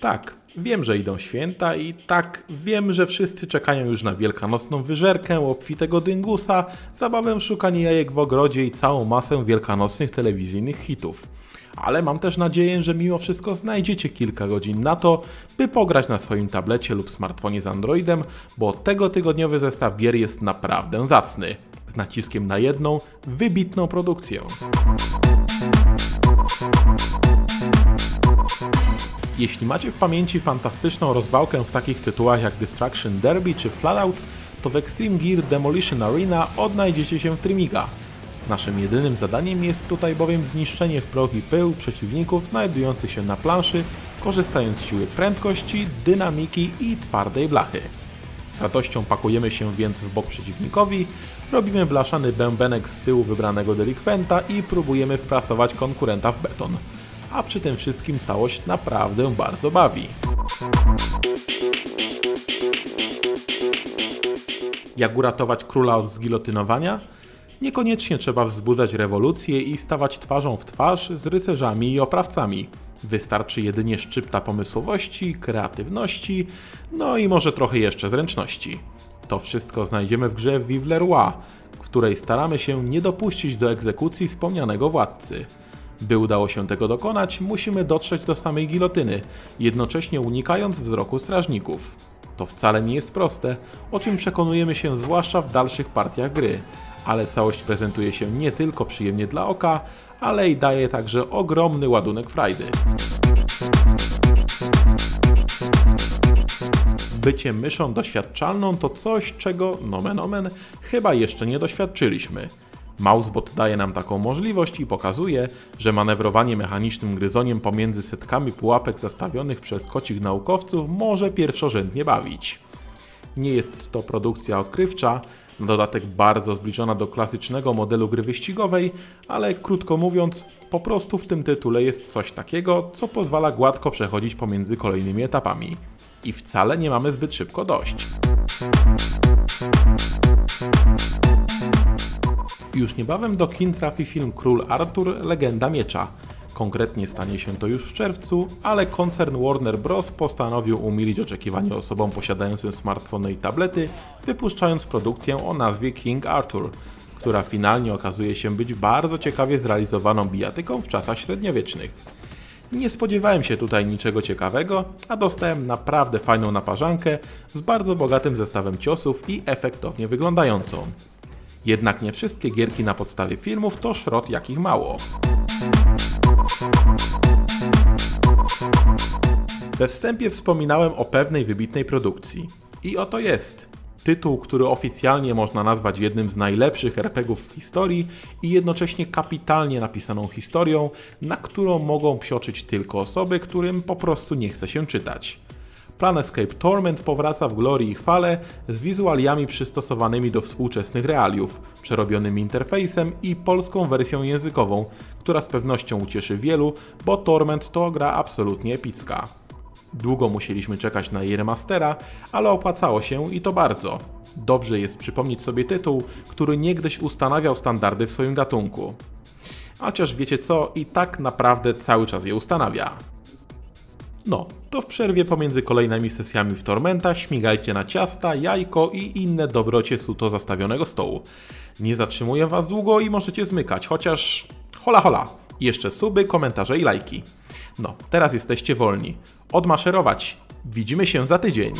Tak, wiem, że idą święta i tak, wiem, że wszyscy czekają już na wielkanocną wyżerkę, obfitego dyngusa, zabawę szukanie jajek w ogrodzie i całą masę wielkanocnych telewizyjnych hitów. Ale mam też nadzieję, że mimo wszystko znajdziecie kilka godzin na to, by pograć na swoim tablecie lub smartfonie z Androidem, bo tego tygodniowy zestaw gier jest naprawdę zacny. Z naciskiem na jedną, wybitną produkcję. Jeśli macie w pamięci fantastyczną rozwałkę w takich tytułach jak Destruction Derby czy Flatout, to w Extreme Gear Demolition Arena odnajdziecie się w Trimiga. Naszym jedynym zadaniem jest tutaj bowiem zniszczenie w proch i pył przeciwników znajdujących się na planszy, korzystając z siły prędkości, dynamiki i twardej blachy. Z radością pakujemy się więc w bok przeciwnikowi, robimy blaszany bębenek z tyłu wybranego delikwenta i próbujemy wprasować konkurenta w beton a przy tym wszystkim całość naprawdę bardzo bawi. Jak uratować króla od zgilotynowania? Niekoniecznie trzeba wzbudzać rewolucję i stawać twarzą w twarz z rycerzami i oprawcami. Wystarczy jedynie szczypta pomysłowości, kreatywności, no i może trochę jeszcze zręczności. To wszystko znajdziemy w grze Vive le Roi, w której staramy się nie dopuścić do egzekucji wspomnianego władcy. By udało się tego dokonać, musimy dotrzeć do samej gilotyny, jednocześnie unikając wzroku strażników. To wcale nie jest proste, o czym przekonujemy się zwłaszcza w dalszych partiach gry, ale całość prezentuje się nie tylko przyjemnie dla oka, ale i daje także ogromny ładunek frajdy. Bycie myszą doświadczalną to coś, czego, nomen omen, chyba jeszcze nie doświadczyliśmy. Mousebot daje nam taką możliwość i pokazuje, że manewrowanie mechanicznym gryzoniem pomiędzy setkami pułapek zastawionych przez kocich naukowców może pierwszorzędnie bawić. Nie jest to produkcja odkrywcza, na dodatek bardzo zbliżona do klasycznego modelu gry wyścigowej, ale krótko mówiąc, po prostu w tym tytule jest coś takiego, co pozwala gładko przechodzić pomiędzy kolejnymi etapami. I wcale nie mamy zbyt szybko dość. Już niebawem do kin trafi film Król Artur Legenda Miecza. Konkretnie stanie się to już w czerwcu, ale koncern Warner Bros. postanowił umilić oczekiwania osobom posiadającym smartfony i tablety, wypuszczając produkcję o nazwie King Arthur, która finalnie okazuje się być bardzo ciekawie zrealizowaną bijatyką w czasach średniowiecznych. Nie spodziewałem się tutaj niczego ciekawego, a dostałem naprawdę fajną naparzankę z bardzo bogatym zestawem ciosów i efektownie wyglądającą. Jednak nie wszystkie gierki na podstawie filmów to szrot jakich mało. We wstępie wspominałem o pewnej wybitnej produkcji. I oto jest. Tytuł, który oficjalnie można nazwać jednym z najlepszych RPGów w historii i jednocześnie kapitalnie napisaną historią, na którą mogą psioczyć tylko osoby, którym po prostu nie chce się czytać. Planescape Torment powraca w glorii i chwale z wizualiami przystosowanymi do współczesnych realiów, przerobionymi interfejsem i polską wersją językową, która z pewnością ucieszy wielu, bo Torment to gra absolutnie epicka. Długo musieliśmy czekać na jej remastera, ale opłacało się i to bardzo. Dobrze jest przypomnieć sobie tytuł, który niegdyś ustanawiał standardy w swoim gatunku. Chociaż wiecie co, i tak naprawdę cały czas je ustanawia. No, to w przerwie pomiędzy kolejnymi sesjami w Tormenta śmigajcie na ciasta, jajko i inne dobrocie suto zastawionego stołu. Nie zatrzymuję Was długo i możecie zmykać, chociaż hola hola, jeszcze suby, komentarze i lajki. No, teraz jesteście wolni. Odmaszerować. Widzimy się za tydzień.